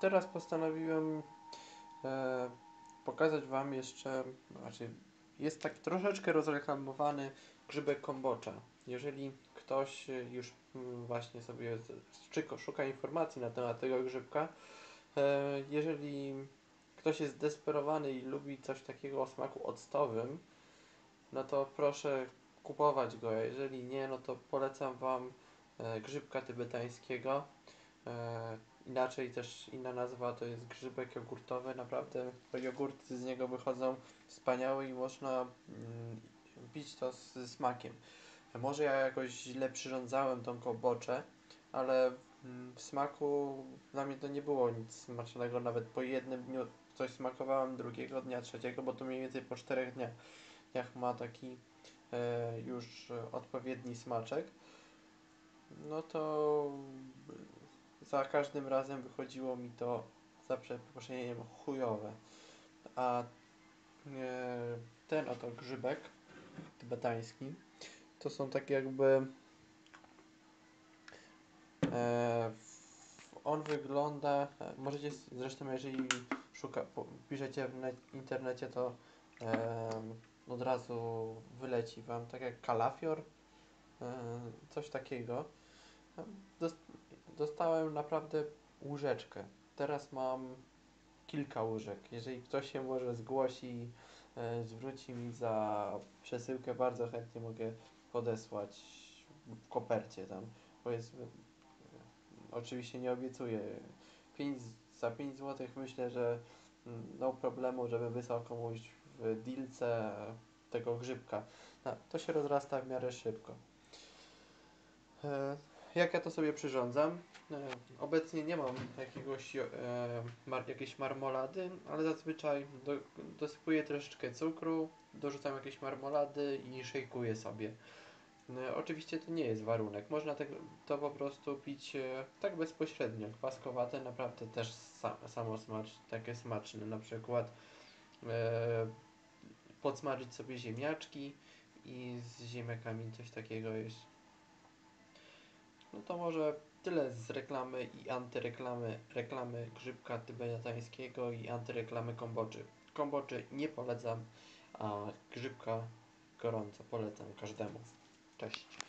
teraz postanowiłem e, pokazać Wam jeszcze, znaczy jest tak troszeczkę rozreklamowany grzybek kombocza. Jeżeli ktoś e, już mm, właśnie sobie szuka informacji na temat tego grzybka, e, jeżeli ktoś jest zdesperowany i lubi coś takiego o smaku octowym, no to proszę kupować go. Jeżeli nie, no to polecam Wam e, grzybka tybetańskiego. Inaczej też inna nazwa to jest grzybek jogurtowy. Naprawdę jogurty z niego wychodzą wspaniałe i można mm, pić to z, smakiem. Może ja jakoś źle przyrządzałem tą koboczę, ale mm, w smaku dla mnie to nie było nic smacznego. Nawet po jednym dniu coś smakowałem, drugiego dnia, trzeciego, bo to mniej więcej po czterech dniach jak ma taki e, już odpowiedni smaczek, no to za każdym razem wychodziło mi to za przeproszeniem chujowe. A e, ten oto grzybek tybetański to są takie jakby e, on wygląda, e, możecie zresztą jeżeli szuka, piszecie w internecie to em, od razu wyleci Wam, tak jak kalafior, e, coś takiego. E, Dos- Dostałem naprawdę łyżeczkę. Teraz mam kilka łyżek. Jeżeli ktoś się może zgłosi, e, zwróci mi za przesyłkę, bardzo chętnie mogę podesłać w kopercie tam. Powiedzmy, e, oczywiście nie obiecuję. Za 5 zł myślę, że mm, no problemu, żeby wysłał komuś w dilce tego grzybka. No, to się rozrasta w miarę szybko. Jak ja to sobie przyrządzam? E, Obecnie nie mam jakiegoś, e, jakiejś marmolady, ale zazwyczaj do, dosypuję troszeczkę cukru, dorzucam jakieś marmolady i szejkuję sobie. E, Oczywiście to nie jest warunek. Można tego, to po prostu pić tak bezpośrednio. Kwaskowate naprawdę też sa, samo smacz, takie smaczne. Na przykład e, podsmażyć sobie ziemniaczki i z ziemniakami coś takiego jeść. No to może tyle z reklamy i antyreklamy reklamy grzybka tybetańskiego i antyreklamy komboczy. Komboczy nie polecam, a grzybka gorąco polecam każdemu. Cześć.